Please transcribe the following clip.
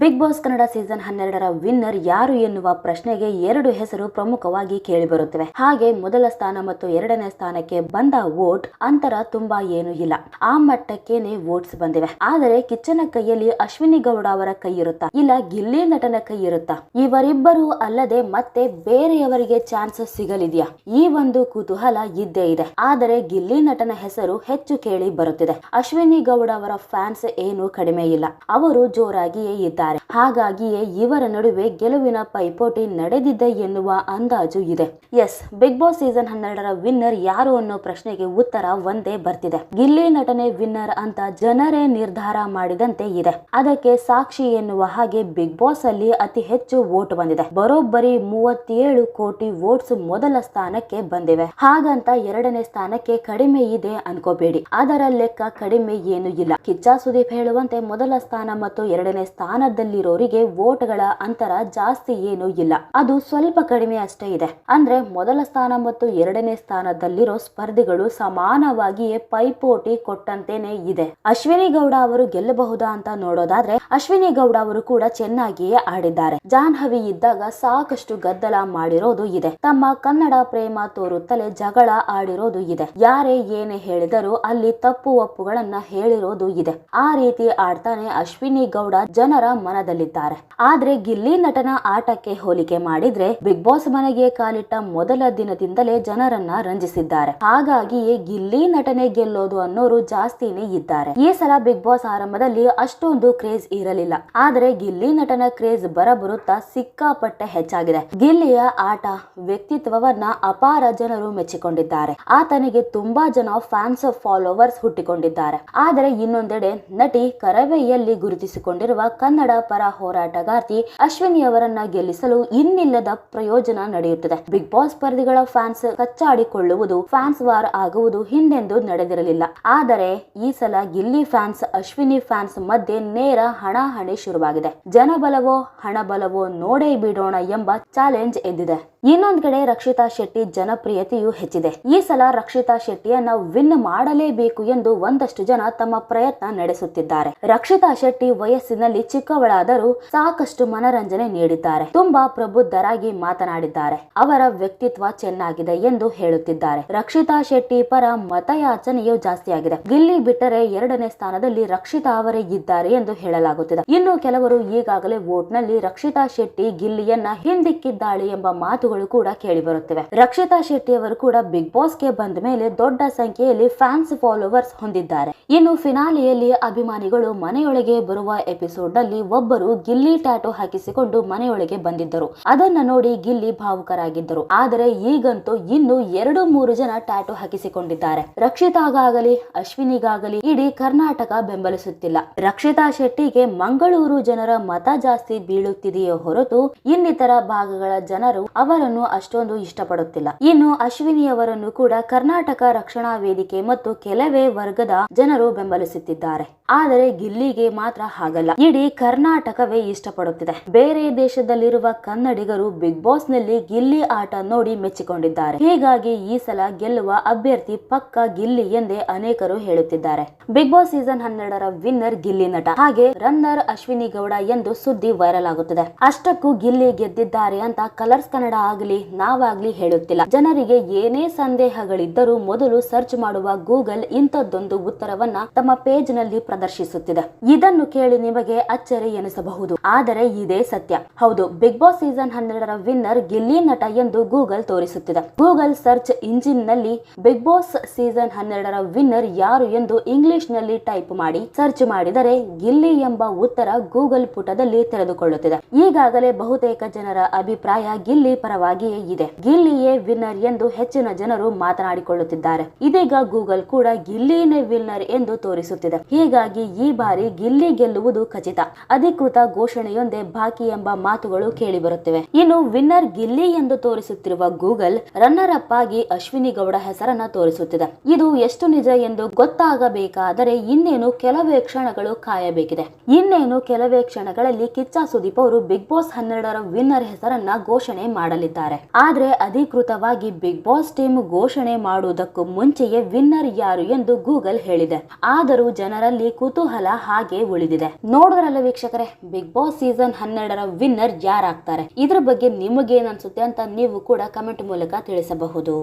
Big Boss Kannada season ಹನ್ನೆರಡರ winner ಯಾರು ಎನ್ನುವ ಪ್ರಶ್ನೆಗೆ ಎರಡು ಹೆಸರು ಪ್ರಮುಖವಾಗಿ ಕೇಳಿಬರುತ್ತಿವೆ. ಹಾಗೆ ಮೊದಲ ಸ್ಥಾನ ಮತ್ತು ಎರಡನೇ ಸ್ಥಾನಕ್ಕೆ ಬಂದ ವೋಟ್ ಅಂತರ ತುಂಬಾ ಏನು ಇಲ್ಲ. ಆ ಮಟ್ಟಕ್ಕೇನೆ ವೋಟ್ಸ್ ಬಂದಿವೆ. ಆದರೆ ಕಿಚ್ಚನ ಕೈಯಲ್ಲಿ ಅಶ್ವಿನಿ ಗೌಡ ಅವರ ಕೈ ಇರುತ್ತಾ? ಇಲ್ಲ, ಗಿಲ್ಲಿ ನಟನ ಕೈ ಇರುತ್ತಾ? ಇವರಿಬ್ಬರು ಅಲ್ಲದೆ ಮತ್ತೆ ಬೇರೆಯವರಿಗೆ ಚಾನ್ಸ್ ಸಿಗಲಿದೆಯಾ? ಈ ಒಂದು ಕುತೂಹಲ ಇದ್ದೇ ಇದೆ. ಆದರೆ ಗಿಲ್ಲಿ ನಟನ ಹೆಸರು ಹೆಚ್ಚು ಕೇಳಿ ಬರುತ್ತಿದೆ. ಅಶ್ವಿನಿ ಗೌಡ ಅವರ ಫ್ಯಾನ್ಸ್ ಏನು ಕಡಿಮೆ ಇಲ್ಲ. ಅವರು ಜೋರಾಗಿಯೇ ಇದ್ದಾರೆ. ಹಾಗಾಗಿಯೇ ಇವರ ನಡುವೆ ಗೆಲುವಿನ ಪೈಪೋಟಿ ನಡೆದಿದೆ ಎನ್ನುವ ಅಂದಾಜು ಇದೆ. ಎಸ್, ಬಿಗ್ ಬಾಸ್ ಸೀಸನ್ ಹನ್ನೆರಡರ ವಿನ್ನರ್ ಯಾರು ಅನ್ನೋ ಪ್ರಶ್ನೆಗೆ ಉತ್ತರ ಒಂದೇ ಬರ್ತಿದೆ. ಗಿಲ್ಲಿ ನಟನೆ ವಿನ್ನರ್ ಅಂತ ಜನರೇ ನಿರ್ಧಾರ ಮಾಡಿದಂತೆ ಇದೆ. ಅದಕ್ಕೆ ಸಾಕ್ಷಿ ಎನ್ನುವ ಹಾಗೆ ಬಿಗ್ ಬಾಸ್ ಅಲ್ಲಿ ಅತಿ ಹೆಚ್ಚು ವೋಟ್ ಬಂದಿದೆ. ಬರೋಬ್ಬರಿ ಮೂವತ್ತೇಳು ಕೋಟಿ ವೋಟ್ಸ್ ಮೊದಲ ಸ್ಥಾನಕ್ಕೆ ಬಂದಿವೆ. ಹಾಗಂತ ಎರಡನೇ ಸ್ಥಾನಕ್ಕೆ ಕಡಿಮೆ ಇದೆ ಅನ್ಕೋಬೇಡಿ. ಅದರ ಲೆಕ್ಕ ಕಡಿಮೆ ಏನು ಇಲ್ಲ. ಕಿಚ್ಚ ಸುದೀಪ್ ಹೇಳುವಂತೆ ಮೊದಲ ಸ್ಥಾನ ಮತ್ತು ಎರಡನೇ ಸ್ಥಾನದಲ್ಲಿರೋರಿಗೆ ವೋಟ್ಗಳ ಅಂತರ ಜಾಸ್ತಿ ಏನು ಇಲ್ಲ. ಅದು ಸ್ವಲ್ಪ ಕಡಿಮೆ ಅಷ್ಟೇ ಇದೆ. ಅಂದ್ರೆ ಮೊದಲ ಸ್ಥಾನ ಮತ್ತು ಎರಡನೇ ಸ್ಥಾನದಲ್ಲಿರೋ ಸ್ಪರ್ಧಿಗಳು ಸಮಾನವಾಗಿಯೇ ಪೈಪೋಟಿ ಕೊಟ್ಟಂತೇನೆ ಇದೆ. ಅಶ್ವಿನಿ ಗೌಡ ಅವರು ಗೆಲ್ಲಬಹುದಾ ಅಂತ ನೋಡೋದಾದ್ರೆ, ಅಶ್ವಿನಿ ಗೌಡ ಅವರು ಕೂಡ ಚೆನ್ನಾಗಿಯೇ ಆಡಿದ್ದಾರೆ. ಜಾಹ್ನವಿ ಇದ್ದಾಗ ಸಾಕಷ್ಟು ಗದ್ದಲ ಮಾಡಿರೋದು ಇದೆ. ತಮ್ಮ ಕನ್ನಡ ಪ್ರೇಮ ತೋರುತ್ತಲೇ ಜಗಳ ಆಡಿರೋದು ಇದೆ. ಯಾರೇ ಏನೇ ಹೇಳಿದರೂ ಅಲ್ಲಿ ತಪ್ಪು ಒಪ್ಪುಗಳನ್ನ ಹೇಳಿರೋದು ಇದೆ. ಆ ರೀತಿ ಆಡ್ತಾನೆ ಅಶ್ವಿನಿ ಗೌಡ ಜನರ ಮನದಲ್ಲಿದ್ದಾರೆ. ಆದ್ರೆ ಗಿಲ್ಲಿ ನಟನ ಆಟಕ್ಕೆ ಹೋಲಿಕೆ ಮಾಡಿದ್ರೆ ಬಿಗ್ ಬಾಸ್ ಮನೆಗೆ ಕಾಲಿಟ್ಟ ಮೊದಲ ದಿನದಿಂದಲೇ ಜನರನ್ನ ರಂಜಿಸಿದ್ದಾರೆ. ಹಾಗಾಗಿಯೇ ಗಿಲ್ಲಿ ನಟನೆ ಗೆಲ್ಲೋದು ಅನ್ನೋರು ಜಾಸ್ತಿನೇ ಇದ್ದಾರೆ. ಈ ಸಲ ಬಿಗ್ ಬಾಸ್ ಆರಂಭದಲ್ಲಿ ಅಷ್ಟೊಂದು ಕ್ರೇಜ್ ಇರಲಿಲ್ಲ. ಆದ್ರೆ ಗಿಲ್ಲಿ ನಟನ ಕ್ರೇಜ್ ಬರಬರುತ್ತಾ ಸಿಕ್ಕಾಪಟ್ಟೆ ಹೆಚ್ಚಾಗಿದೆ. ಗಿಲ್ಲಿಯ ಆಟ, ವ್ಯಕ್ತಿತ್ವವನ್ನ ಅಪಾರ ಜನರು ಮೆಚ್ಚಿಕೊಂಡಿದ್ದಾರೆ. ಆತನಿಗೆ ತುಂಬಾ ಜನ ಫ್ಯಾನ್ಸ್ ಫಾಲೋವರ್ಸ್ ಹುಟ್ಟಿಕೊಂಡಿದ್ದಾರೆ. ಆದರೆ ಇನ್ನೊಂದೆಡೆ ನಟಿ ಕರವೆಯಲ್ಲಿ ಗುರುತಿಸಿಕೊಂಡಿರುವ ಕನ್ನಡ ಪರ ಹೋರಾಟಗಾರ್ತಿ ಅಶ್ವಿನಿ ಅವರನ್ನ ಗೆಲ್ಲಿಸಲು ಇನ್ನಿಲ್ಲದ ಪ್ರಯೋಜನ ನಡೆಯುತ್ತದೆ. ಬಿಗ್ ಬಾಸ್ ಸ್ಪರ್ಧಿಗಳ ಫ್ಯಾನ್ಸ್ ಕಚ್ಚಾಡಿಕೊಳ್ಳುವುದು ಫ್ಯಾನ್ಸ್ ವಾರ್ ಆಗುವುದು ಹಿಂದೆಂದು ನಡೆದಿರಲಿಲ್ಲ. ಆದರೆ ಈ ಸಲ ಗಿಲ್ಲಿ ಫ್ಯಾನ್ಸ್, ಅಶ್ವಿನಿ ಫ್ಯಾನ್ಸ್ ಮಧ್ಯೆ ನೇರ ಹಣಾಹಣಿ ಶುರುವಾಗಿದೆ. ಜನಬಲವೋ ಹಣಬಲವೋ ನೋಡೇ ಬಿಡೋಣ ಎಂಬ ಚಾಲೆಂಜ್ ಎದ್ದಿದೆ. ಇನ್ನೊಂದ್ ಕಡೆ ರಕ್ಷಿತಾ ಶೆಟ್ಟಿ ಜನಪ್ರಿಯತೆಯು ಹೆಚ್ಚಿದೆ. ಈ ಸಲ ರಕ್ಷಿತಾ ಶೆಟ್ಟಿಯನ್ನ ವಿನ್ ಮಾಡಲೇಬೇಕು ಎಂದು ಒಂದಷ್ಟು ಜನ ತಮ್ಮ ಪ್ರಯತ್ನ ನಡೆಸುತ್ತಿದ್ದಾರೆ. ರಕ್ಷಿತಾ ಶೆಟ್ಟಿ ವಯಸ್ಸಿನಲ್ಲಿ ಚಿಕ್ಕವಳಾದರೂ ಸಾಕಷ್ಟು ಮನರಂಜನೆ ನೀಡಿದ್ದಾರೆ. ತುಂಬಾ ಪ್ರಬುದ್ಧರಾಗಿ ಮಾತನಾಡಿದ್ದಾರೆ. ಅವರ ವ್ಯಕ್ತಿತ್ವ ಚೆನ್ನಾಗಿದೆ ಎಂದು ಹೇಳುತ್ತಿದ್ದಾರೆ. ರಕ್ಷಿತಾ ಶೆಟ್ಟಿ ಪರ ಮತಯಾಚನೆಯು ಜಾಸ್ತಿಯಾಗಿದೆ. ಗಿಲ್ಲಿ ಬಿಟ್ಟರೆ ಎರಡನೇ ಸ್ಥಾನದಲ್ಲಿ ರಕ್ಷಿತಾ ಅವರೇ ಇದ್ದಾರೆ ಎಂದು ಹೇಳಲಾಗುತ್ತಿದೆ. ಇನ್ನು ಕೆಲವರು ಈಗಾಗಲೇ ವೋಟ್ನಲ್ಲಿ ರಕ್ಷಿತಾ ಶೆಟ್ಟಿ ಗಿಲ್ಲಿಯನ್ನ ಹಿಂದಿಕ್ಕಿದ್ದಾಳೆ ಎಂಬ ಮಾತುಗಳು ಕೂಡ ಕೇಳಿಬರುತ್ತಿವೆ. ರಕ್ಷಿತಾ ಶೆಟ್ಟಿ ಅವರು ಕೂಡ ಬಿಗ್ ಬಾಸ್ಗೆ ಬಂದ ಮೇಲೆ ದೊಡ್ಡ ಸಂಖ್ಯೆಯಲ್ಲಿ ಫ್ಯಾನ್ಸ್ ಫಾಲೋವರ್ಸ್ ಹೊಂದಿದ್ದಾರೆ. ಇನ್ನು ಫಿನಾಲಿಯಲ್ಲಿ ಅಭಿಮಾನಿಗಳು ಮನೆಯೊಳಗೆ ಬರುವ ಎಪಿಸೋಡ್ನಲ್ಲಿ ಒಬ್ಬರು ಗಿಲ್ಲಿ ಟ್ಯಾಟೋ ಹಾಕಿಸಿಕೊಂಡು ಮನೆಯೊಳಗೆ ಬಂದಿದ್ದರು. ಅದನ್ನ ನೋಡಿ ಗಿಲ್ಲಿ ಭಾವುಕರಾಗಿದ್ದರು. ಆದರೆ ಈಗಂತೂ ಇನ್ನು ಎರಡು ಮೂರು ಜನ ಟ್ಯಾಟೋ ಹಾಕಿಸಿಕೊಂಡಿದ್ದಾರೆ. ರಕ್ಷಿತಾಗಾಗಲಿ, ಅಶ್ವಿನಿಗಾಗಲಿ ಇಡೀ ಕರ್ನಾಟಕ ಬೆಂಬಲಿಸುತ್ತಿಲ್ಲ. ರಕ್ಷಿತಾ ಶೆಟ್ಟಿಗೆ ಮಂಗಳೂರು ಜನರ ಮತ ಜಾಸ್ತಿ ಬೀಳುತ್ತಿದೆಯೇ ಹೊರತು ಇನ್ನಿತರ ಭಾಗಗಳ ಜನರು ಅವರನ್ನು ಅಷ್ಟೊಂದು ಇಷ್ಟಪಡುತ್ತಿಲ್ಲ. ಇನ್ನು ಅಶ್ವಿನಿ ಅವರನ್ನು ಕೂಡ ಕರ್ನಾಟಕ ರಕ್ಷಣಾ ವೇದಿಕೆ ಮತ್ತು ಕೆಲವೇ ವರ್ಗದ ಜನರು ಬೆಂಬಲಿಸುತ್ತಿದ್ದಾರೆ. ಆದರೆ ಗಿಲ್ಲಿಗೆ ಮಾತ್ರ ಹಾಗಲ್ಲ. ಇಡೀ ಕರ್ನಾಟಕವೇ ಇಷ್ಟಪಡುತ್ತಿದೆ. ಬೇರೆ ದೇಶದಲ್ಲಿರುವ ಕನ್ನಡಿಗರು ಬಿಗ್ ಬಾಸ್ನಲ್ಲಿ ಗಿಲ್ಲಿ ಆಟ ನೋಡಿ ಮೆಚ್ಚಿಕೊಂಡಿದ್ದಾರೆ. ಹೀಗಾಗಿ ಈ ಸಲ ಗೆಲ್ಲುವ ಅಭ್ಯರ್ಥಿ ಪಕ್ಕ ಗಿಲ್ಲಿ ಎಂದೇ ಅನೇಕರು ಹೇಳುತ್ತಿದ್ದಾರೆ. ಬಿಗ್ ಬಾಸ್ ಸೀಸನ್ ಹನ್ನೆರಡರ ವಿನ್ನರ್ ಗಿಲ್ಲಿ ನಟ. ಹಾಗೆ ರನ್ನರ್ ಅಶ್ವಿನಿ ಗೌಡ ಎಂದು ಸುದ್ದಿ ವೈರಲ್ ಆಗುತ್ತಿದೆ. ಅಷ್ಟಕ್ಕೂ ಗಿಲ್ಲಿ ಗೆದ್ದಿದ್ದಾರೆ ಅಂತ ಕಲರ್ಸ್ ಕನ್ನಡ ಆಗಲಿ ನಾವಾಗ್ಲಿ ಹೇಳುತ್ತಿಲ್ಲ. ಜನರಿಗೆ ಏನೇ ಸಂದೇಹಗಳಿದ್ದರೂ ಮೊದಲು ಸರ್ಚ್ ಮಾಡುವ ಗೂಗಲ್ ಇಂಥದ್ದೊಂದು ಉತ್ತರವನ್ನ ತಮ್ಮ ಪೇಜ್ನಲ್ಲಿ ಪ್ರದರ್ಶಿಸುತ್ತಿದೆ. ಇದನ್ನು ಕೇಳಿ ನಿಮಗೆ ಅಚ್ಚರಿ ಎನಿಸಬಹುದು. ಆದರೆ ಇದೇ ಸತ್ಯ. ಹೌದು ಬಿಗ್ ಬಾಸ್ ಸೀಸನ್ ಹನ್ನೆರಡರ ವಿನ್ನರ್ ಗಿಲ್ಲಿ ನಟ ಎಂದು ಗೂಗಲ್ ತೋರಿಸುತ್ತಿದೆ. ಗೂಗಲ್ ಸರ್ಚ್ ಇಂಜಿನ್ನಲ್ಲಿ ಬಿಗ್ ಬಾಸ್ ಸೀಸನ್ ಹನ್ನೆರಡರ ವಿನ್ನರ್ ಯಾರು ಎಂದು ಇಂಗ್ಲಿಷ್ನಲ್ಲಿ ಟೈಪ್ ಮಾಡಿ ಸರ್ಚ್ ಮಾಡಿದರೆ ಗಿಲ್ಲಿ ಎಂಬ ಉತ್ತರ ಗೂಗಲ್ ಪುಟದಲ್ಲಿ ತೆರೆದುಕೊಳ್ಳುತ್ತಿದೆ. ಈಗಾಗಲೇ ಬಹುತೇಕ ಜನರ ಅಭಿಪ್ರಾಯ ಗಿಲ್ಲಿ ಪರವಾಗಿಯೇ ಇದೆ. ಗಿಲ್ಲಿಯೇ ವಿನ್ನರ್ ಎಂದು ಹೆಚ್ಚಿನ ಜನರು ಮಾತನಾಡಿಕೊಳ್ಳುತ್ತಿದ್ದಾರೆ. ಇದೀಗ ಗೂಗಲ್ ಕೂಡ ಗಿಲ್ಲಿನೇ ವಿನ್ನರ್ ಎಂದು ತೋರಿಸುತ್ತಿದೆ. ಹೀಗಾಗಿ ಈ ಬಾರಿ ಗಿಲ್ಲಿ ಗೆಲ್ಲುವುದು ಖಚಿತ. ಅಧಿಕೃತ ಘೋಷಣೆಯೊಂದೇ ಬಾಕಿ ಎಂಬ ಮಾತುಗಳು ಕೇಳಿಬರುತ್ತಿವೆ. ಇನ್ನು ವಿನ್ನರ್ ಗಿಲ್ಲಿ ಎಂದು ತೋರಿಸುತ್ತಿರುವ ಗೂಗಲ್ ರನ್ನರ್ ಅಪ್ ಆಗಿ ಅಶ್ವಿನಿ ಗೌಡ ಹೆಸರನ್ನ ತೋರಿಸುತ್ತಿದೆ. ಇದು ಎಷ್ಟು ನಿಜ ಎಂದು ಗೊತ್ತಾಗಬೇಕಾದರೆ ಇನ್ನೇನು ಕೆಲವೇ ಕ್ಷಣಗಳು ಕಾಯಬೇಕಿದೆ. ಇನ್ನೇನು ಕೆಲವೇ ಕ್ಷಣಗಳಲ್ಲಿ ಕಿಚ್ಚ ಸುದೀಪ್ ಅವರು ಬಿಗ್ ಬಾಸ್ ಹನ್ನೆರಡರ ವಿನ್ನರ್ ಹೆಸರನ್ನ ಘೋಷಣೆ ಮಾಡಲಿದ್ದಾರೆ ಮಾಡಲಿದ್ದಾರೆ ಆದ್ರೆ ಅಧಿಕೃತವಾಗಿ ಬಿಗ್ ಬಾಸ್ ಟೀಮ್ ಘೋಷಣೆ ಮಾಡುವುದಕ್ಕೂ ಮುಂಚೆಯೇ ವಿನ್ನರ್ ಯಾರು ಎಂದು ಗೂಗಲ್ ಹೇಳಿದೆ. ಆದರೂ ಜನರಲ್ಲಿ ಕುತೂಹಲ ಹಾಗೆ ಉಳಿದಿದೆ. ನೋಡಿದ್ರಲ್ಲ ವೀಕ್ಷಕರೇ ಬಿಗ್ ಬಾಸ್ ಸೀಸನ್ ಹನ್ನೆರಡರ ವಿನ್ನರ್ ಯಾರಾಗ್ತಾರೆ? ಇದ್ರ ಬಗ್ಗೆ ನಿಮಗೇನ್ ಅನ್ಸುತ್ತೆ ಅಂತ ನೀವು ಕೂಡ ಕಮೆಂಟ್ ಮೂಲಕ ತಿಳಿಸಬಹುದು.